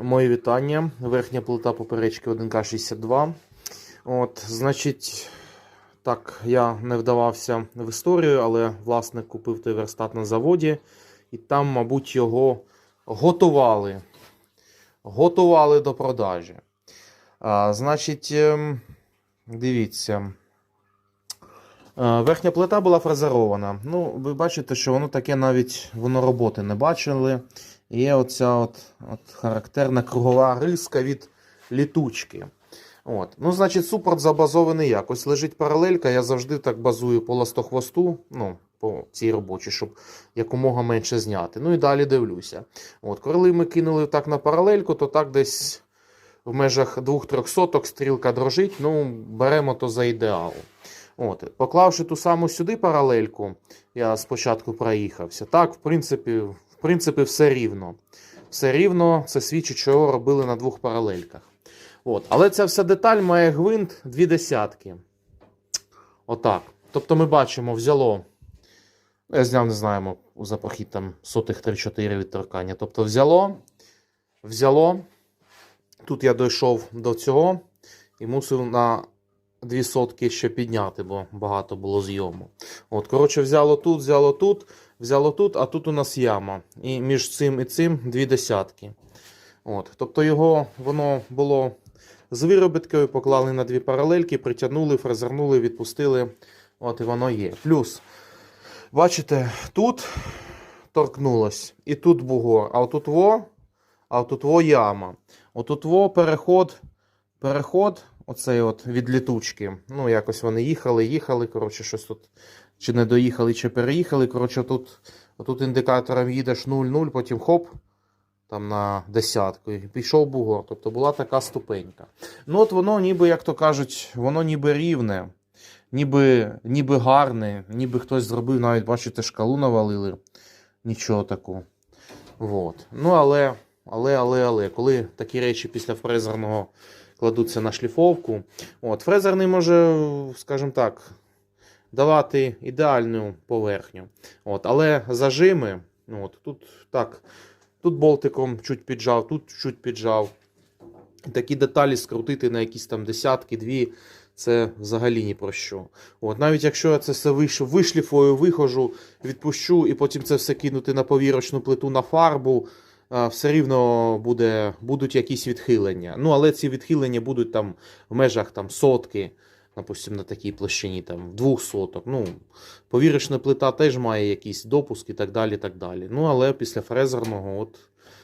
Мої вітання. Верхня плита поперечки 1К62. От, значить, так, я не вдавався в історію, але власник купив той верстат на заводі, і там, мабуть, його готували. Готували до продажі. А, значить, ем, дивіться. Е, Верхня плита була фрезерована. Ну, ви бачите, що воно таке навіть воно роботи не бачили. Є оця от, от характерна кругова риска від літучки. От. Ну, значить, супорт забазований як. Ось лежить паралелька, я завжди так базую по ластохвосту, ну, по цій робочій, щоб якомога менше зняти. Ну і далі дивлюся. От, коли ми кинули так на паралельку, то так десь в межах 2-3 соток стрілка дрожить, ну, беремо то за ідеал. От, поклавши ту саму сюди паралельку, я спочатку проїхався. Так, в принципі, принципі, все рівно. Все рівно це свідчить, що робили на двох паралельках. От. Але ця вся деталь має гвинт дві десятки. Отак. Тобто ми бачимо, взяло. Я зняв, не знаємо, за прохід там сотих 3-4 від торкання. Тобто взяло, взяло. Тут я дійшов до цього і мусив на дві сотки ще підняти, бо багато було зйому. От, коротше, взяло тут, взяло тут, взяло тут, а тут у нас яма. І між цим і цим дві десятки. От, тобто його воно було з виробіткою, поклали на дві паралельки, притягнули, фрезернули, відпустили. От і воно є. Плюс, бачите, тут торкнулось, і тут бугор, а отут во, а отут во яма. Отут во переход, переход оцей от від літучки. Ну, якось вони їхали, їхали. Коротше, щось тут чи не доїхали, чи переїхали. Коротше, тут, тут індикатором їдеш 0-0, потім хоп, там на десятку. І пішов бугор. Тобто була така ступенька. Ну, от воно, ніби, як то кажуть, воно ніби рівне, ніби, ніби гарне, ніби хтось зробив, навіть бачите, шкалу навалили. Нічого такого. Вот. Ну, але, але, але, але, коли такі речі після фрезерного кладуться на шліфовку. От, фрезерний може, скажімо так, давати ідеальну поверхню. От, але зажими, ну, от, тут так, тут болтиком чуть піджав, тут чуть піджав. Такі деталі скрутити на якісь там десятки, дві. Це взагалі ні про що. От, навіть якщо я це все виш... вишліфую, виходжу, відпущу і потім це все кинути на повірочну плиту на фарбу, все рівно буде, будуть якісь відхилення. Ну, але ці відхилення будуть там в межах там, сотки, допустим, на такій площині, там, двох соток. Ну, повірочна плита теж має якісь допуски і так далі. так далі. Ну, але після фрезерного, от,